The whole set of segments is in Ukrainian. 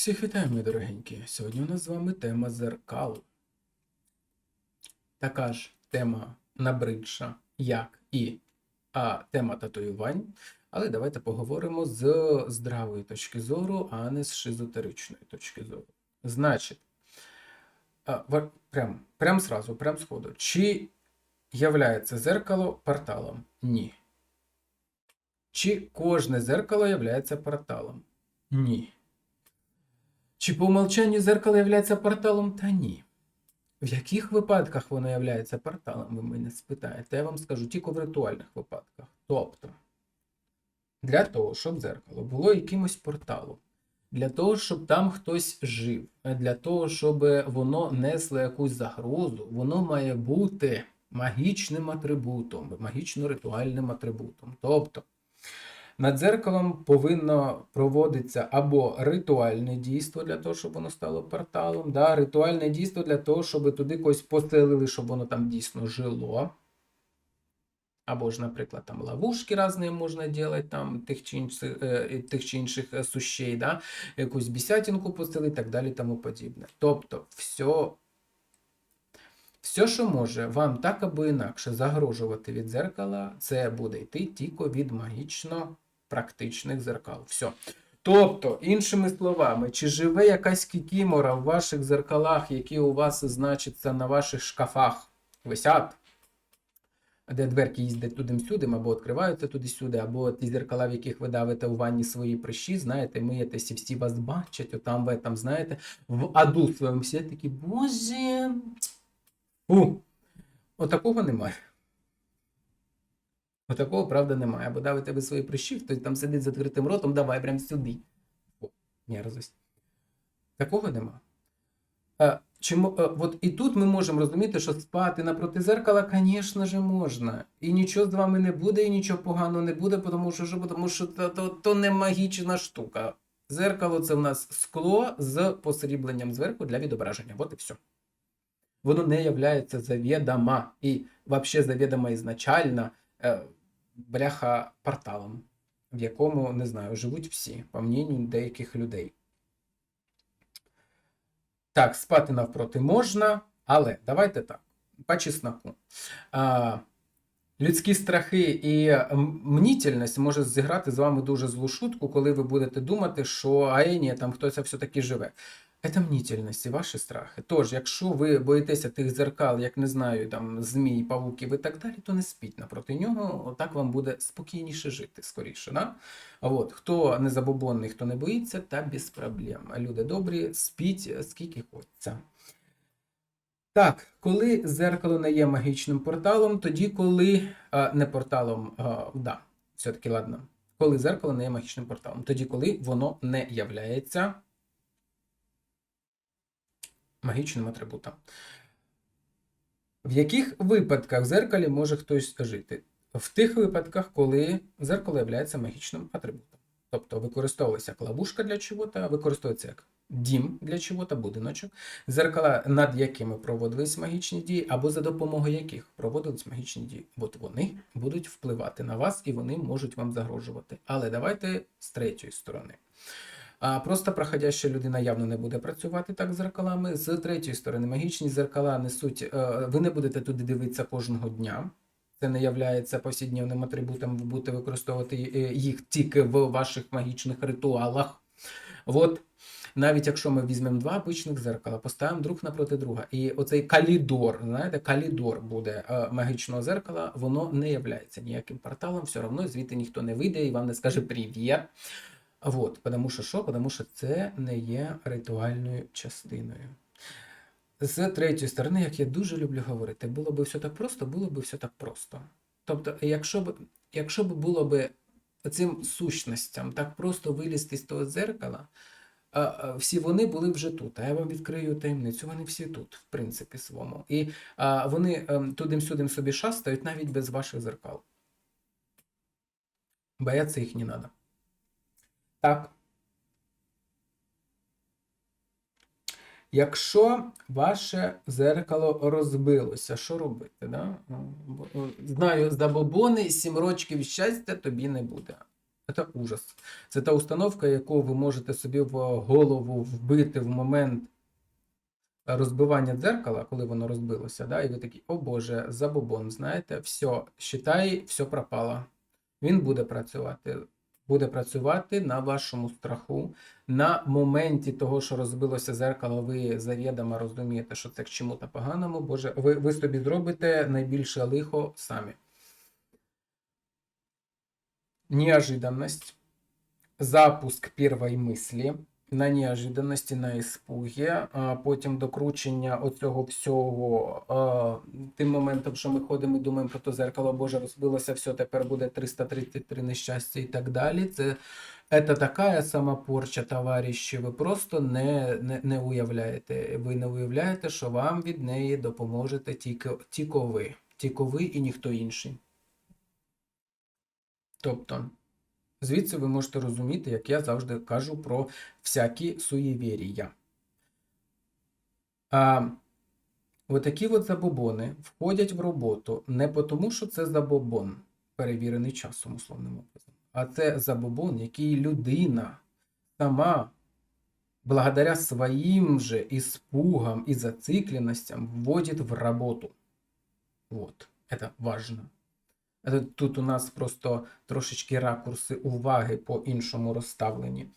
Всіх вітаю, мої дорогенькі. Сьогодні у нас з вами тема зеркал. Така ж тема набридша, як і а, тема татуювань. Але давайте поговоримо з здравої точки зору, а не з шизотеричної точки зору. Значить, прям, прям сразу, прям сходу. Чи являється зеркало порталом? Ні. Чи кожне зеркало являється порталом? Ні. Чи по умолчанню зеркало являється порталом? Та ні. В яких випадках воно являється порталом, ви мене спитаєте? Я вам скажу тільки в ритуальних випадках. Тобто, для того, щоб зеркало було якимось порталом, для того, щоб там хтось жив, для того, щоб воно несло якусь загрозу, воно має бути магічним атрибутом, магічно-ритуальним атрибутом. Тобто, над дзеркалом повинно проводитися або ритуальне дійство для того, щоб воно стало порталом, да? ритуальне дійство для того, щоб туди когось поселили, щоб воно там дійсно жило. Або ж, наприклад, там ловушки різні можна робити, там тих чи інших, е, тих чи інших е, сущей, да? якусь бісятинку поселити і так далі тому подібне. Тобто, все, все, що може вам так або інакше загрожувати від дзеркала, це буде йти тільки від магічно практичних зеркал. Все. Тобто, іншими словами, чи живе якась кікімора в ваших зеркалах, які у вас значаться на ваших шкафах, висять, де дверки їздять туди-сюди, або відкриваються туди-сюди, або ті зеркала, в яких ви давите у ванні свої прищі, знаєте, миєтесь і всі вас бачать, отам ви там, знаєте, в аду своєму всі такі, боже. Фу. Отакого немає. Отакого, правда, немає. Або давите ви свої прищі, хтось там сидить з відкритим ротом, давай прям сюди. О, мерзость. Такого нема. Е, чому, е, от і тут ми можемо розуміти, що спати напроти зеркала, звісно ж, можна. І нічого з вами не буде, і нічого поганого не буде, тому що, що, тому що то, то, то не магічна штука. Зеркало це в нас скло з посрібленням зверху для відображення. От і все. Воно не являється завідомо і взагалі завідомо ізначально е, бляха порталом, в якому, не знаю, живуть всі, по мненню деяких людей. Так, спати навпроти можна, але давайте так, по чесноку. А, людські страхи і мнітельність може зіграти з вами дуже злу шутку, коли ви будете думати, що а ні, там хтось все-таки живе. Це мнітельність і ваші страхи. Тож, якщо ви боїтеся тих зеркал, як не знаю, там змій, павуків і так далі, то не спіть напроти нього, так вам буде спокійніше жити, скоріше. Да? От, хто не забобонний, хто не боїться, та без проблем. Люди добрі, спіть скільки хочеться. Так, коли зеркало не є магічним порталом, тоді коли а, не порталом, а, да, все-таки ладно. Коли зеркало не є магічним порталом, тоді коли воно не являється магічним атрибутом. В яких випадках в зеркалі може хтось жити? В тих випадках, коли зеркало є магічним атрибутом. Тобто використовується як ловушка для чого-то, використовується як дім для чого-то, будиночок, зеркала, над якими проводились магічні дії, або за допомогою яких проводились магічні дії. От вони будуть впливати на вас і вони можуть вам загрожувати. Але давайте з третьої сторони. А просто проходяща людина явно не буде працювати так з зеркалами. З третьої сторони, магічні зеркала несуть, е, ви не будете туди дивитися кожного дня. Це не являється повсякденним атрибутом, ви будете використовувати е, їх тільки в ваших магічних ритуалах. От. Навіть якщо ми візьмемо два обичних зеркала, поставимо друг напроти друга, і оцей калідор, знаєте, калідор буде е, магічного зеркала, воно не являється ніяким порталом, все одно звідти ніхто не вийде і вам не скаже привіт. Вот, потому що що? Потому що це не є ритуальною частиною. З третьої сторони, як я дуже люблю говорити, було б все так просто, було б все так просто. Тобто, якщо б, якщо б було б цим сущностям так просто вилізти з того дзеркала, всі вони були вже тут. А я вам відкрию таємницю, вони всі тут, в принципі, своєму. І вони ем, тудим-сюдим собі шастають навіть без ваших зеркал. Бояться їх не треба. Так. Якщо ваше зеркало розбилося, що робити? Да? Ну, бо- Знаю, забобони, сім рочків щастя тобі не буде. Це ужас. Це та установка, яку ви можете собі в голову вбити в момент розбивання дзеркала, коли воно розбилося, да, і ви такі, о Боже, забобон, знаєте, все, считай, все пропало. Він буде працювати. Буде працювати на вашому страху. На моменті того, що розбилося зеркало, ви завідомо розумієте, що це к чому-то поганому. Боже, ви, ви собі зробите найбільше лихо самі. Неожиданность. Запуск первой мислі на неожиданності, на іспугі, потім докручення оцього всього тим моментом, що ми ходимо і думаємо про то зеркало, Боже, розбилося, все, тепер буде 333 нещастя і так далі. Це, це така самопорча, товариші, ви просто не, не, не уявляєте. Ви не уявляєте, що вам від неї допоможете тільки ви. Тільки ви і ніхто інший. Тобто, Звідси ви можете розуміти, як я завжди кажу про всякі суєвірія. А отакі от забобони входять в роботу не тому, що це забобон, перевірений часом, условним образом, а це забобон, який людина сама, благодаря своїм же испугам і зацикленностям, вводить в роботу. Вот, это важно. Е, Тут у нас просто трошечки ракурси уваги по іншому розставлені.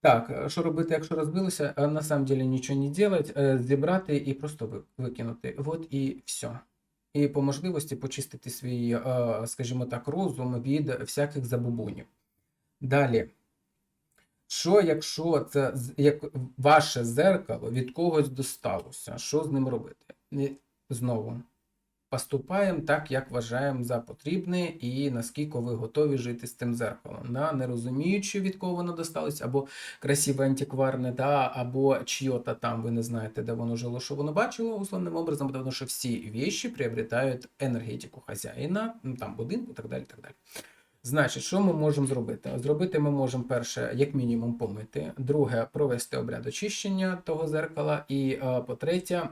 Так, е, що робити, якщо розбилося? Е, На самом деле нічого не делать, зібрати і просто викинути. От і все. І по можливості почистити свій, скажімо так, розум від всяких забубонів. Далі. Що, якщо це як ваше зеркало від когось досталося? Що з ним робити? Знову поступаємо так, як вважаємо за потрібне, і наскільки ви готові жити з цим зеркалом. Да? Не розуміючи, від кого воно досталось, або красиве антикварне, да? або чье-то там, ви не знаєте, де воно жило, що воно бачило, условним образом, тому що всі вещи приобретають енергетику хазяїна, ну, там будинку так далі. так далі. Значить, що ми можемо зробити? Зробити ми можемо перше, як мінімум, помити, друге, провести обряд очищення того зеркала, і е, по-третє,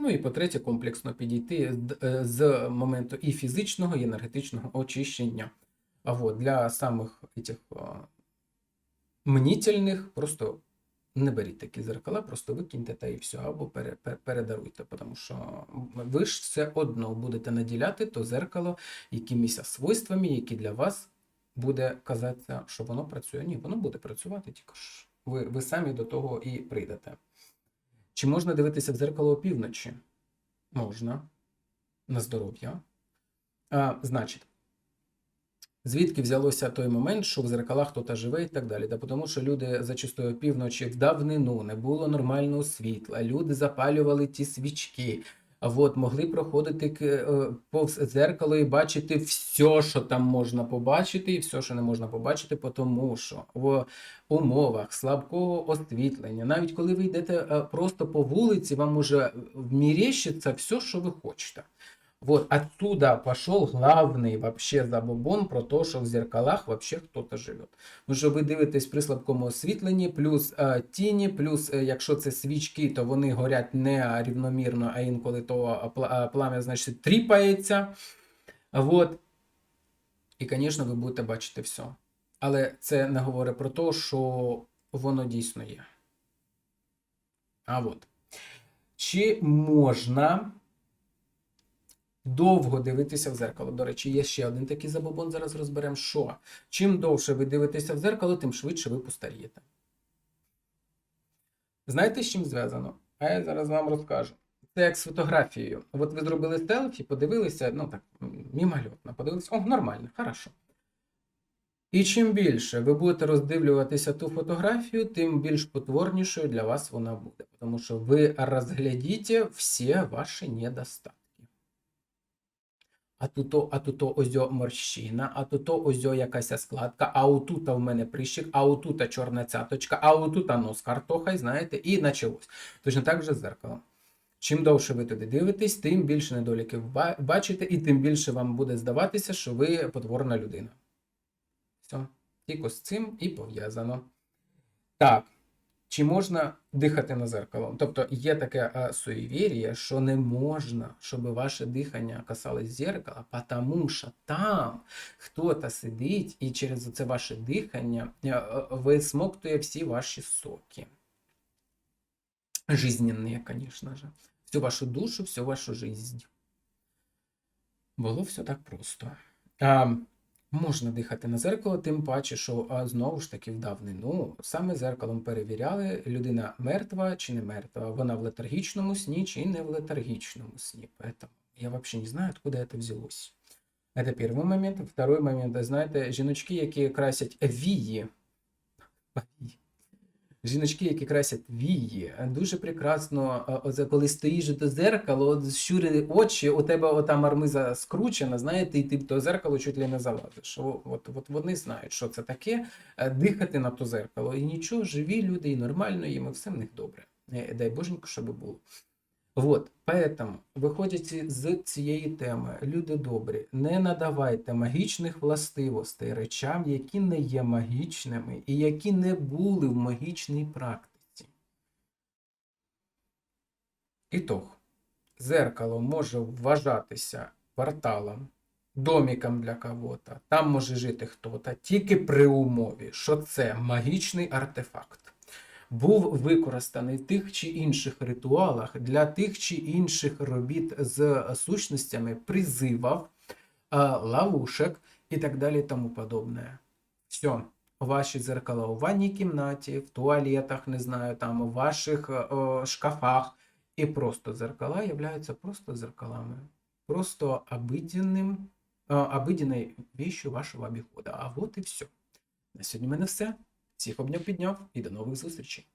Ну і по-третє, комплексно підійти з- е, моменту і фізичного, і енергетичного очищення. А от для самих этих мнітельних просто не беріть такі зеркала, просто викиньте та і все, або пере, пер- передаруйте, тому що ви ж все одно будете наділяти то зеркало якимись свойствами, які для вас буде казатися, що воно працює. Ні, воно буде працювати, тільки ж ви, ви самі до того і прийдете. Чи можна дивитися в зеркало опівночі? Можна. На здоров'я. А, значить, звідки взялося той момент, що в зеркалах хто-то живе і так далі? Та тому що люди зачастую опівночі в давнину не було нормального світла, люди запалювали ті свічки. От могли проходити е, повз зеркало і бачити все, що там можна побачити, і все, що не можна побачити, тому що в умовах слабкого освітлення, навіть коли ви йдете е, просто по вулиці, вам уже вміріщиться все, що ви хочете. Вот оттуда пошел главный вообще забобон про те, що в зеркалах вообще хто-то живе. Тому що ви дивитесь при слабкому освітленні, плюс е, тіні, плюс, е, якщо це свічки, то вони горять не рівномірно, а інколи то е, е, плам'я, значить, тріпається. Вот. І, звісно, ви будете бачити все. Але це не говорить про те, що воно дійсно є. А от. Чи можна довго дивитися в зеркало? До речі, є ще один такий забобон, зараз розберемо, що чим довше ви дивитеся в зеркало, тим швидше ви постарієте. Знаєте, з чим зв'язано? А я зараз вам розкажу. Це як з фотографією. От ви зробили селфі, подивилися, ну так, мімольотно, подивилися, о, нормально, хорошо. І чим більше ви будете роздивлюватися ту фотографію, тим більш потворнішою для вас вона буде. Тому що ви розглядіте всі ваші недостатки. А тут, а тут ось морщина, а тут ось якась складка, а отут в мене прищик, а отут чорна цяточка, а отут нос картохай, знаєте, і началось. Точно так же з зеркалом. Чим довше ви туди дивитесь, тим більше недоліків ба- бачите, і тим більше вам буде здаватися, що ви потворна людина. Все. Тільки з цим і пов'язано. Так. Чи можна дихати на зеркало? Тобто є таке е, суєвір'я, що не можна, щоб ваше дихання касалось зеркала, тому що там хтось сидить і через це ваше дихання е, е, висмоктує всі ваші соки. Жизненные, конечно же. Всю вашу душу, всю вашу жизнь. Було все так просто. А, можна дихати на зеркало, тим паче, що а, знову ж таки в давнину саме зеркалом перевіряли, людина мертва чи не мертва, вона в летаргічному сні чи не в летаргічному сні. Поэтому я вообще не знаю, откуда это взялось. Это первый момент. Второй момент, знаєте, жіночки, які красять вії. Жіночки, які красять вії, дуже прекрасно, коли стоїш до зеркала, от щури очі, у тебе ота мармиза скручена, знаєте, і ти в то зеркало чуть ли не залазиш. От, от вони знають, що це таке, е, дихати на то зеркало. І нічого, живі люди, і нормально їм, і все в них добре. Е, Дай боженько, щоб було. Вот, поэтому, виходячи з цієї теми, люди добрі, не надавайте магічних властивостей речам, які не є магічними і які не були в магічній практиці. Ітог. Зеркало може вважатися порталом, доміком для кого-то, там може жити хто-то, тільки при умові, що це магічний артефакт був використаний в тих чи інших ритуалах для тих чи інших робіт з сущностями, призивів, е, ловушек і так далі тому подобне. Все. Ваші зеркала у ванній кімнаті, в туалетах, не знаю, там, у ваших е, шкафах. І просто зеркала являються просто зеркалами. Просто обыденным, е, обыденной вещью вашого обіходу. А от і все. На сьогодні в мене все. Всіх обняв підняв і до нових зустрічей.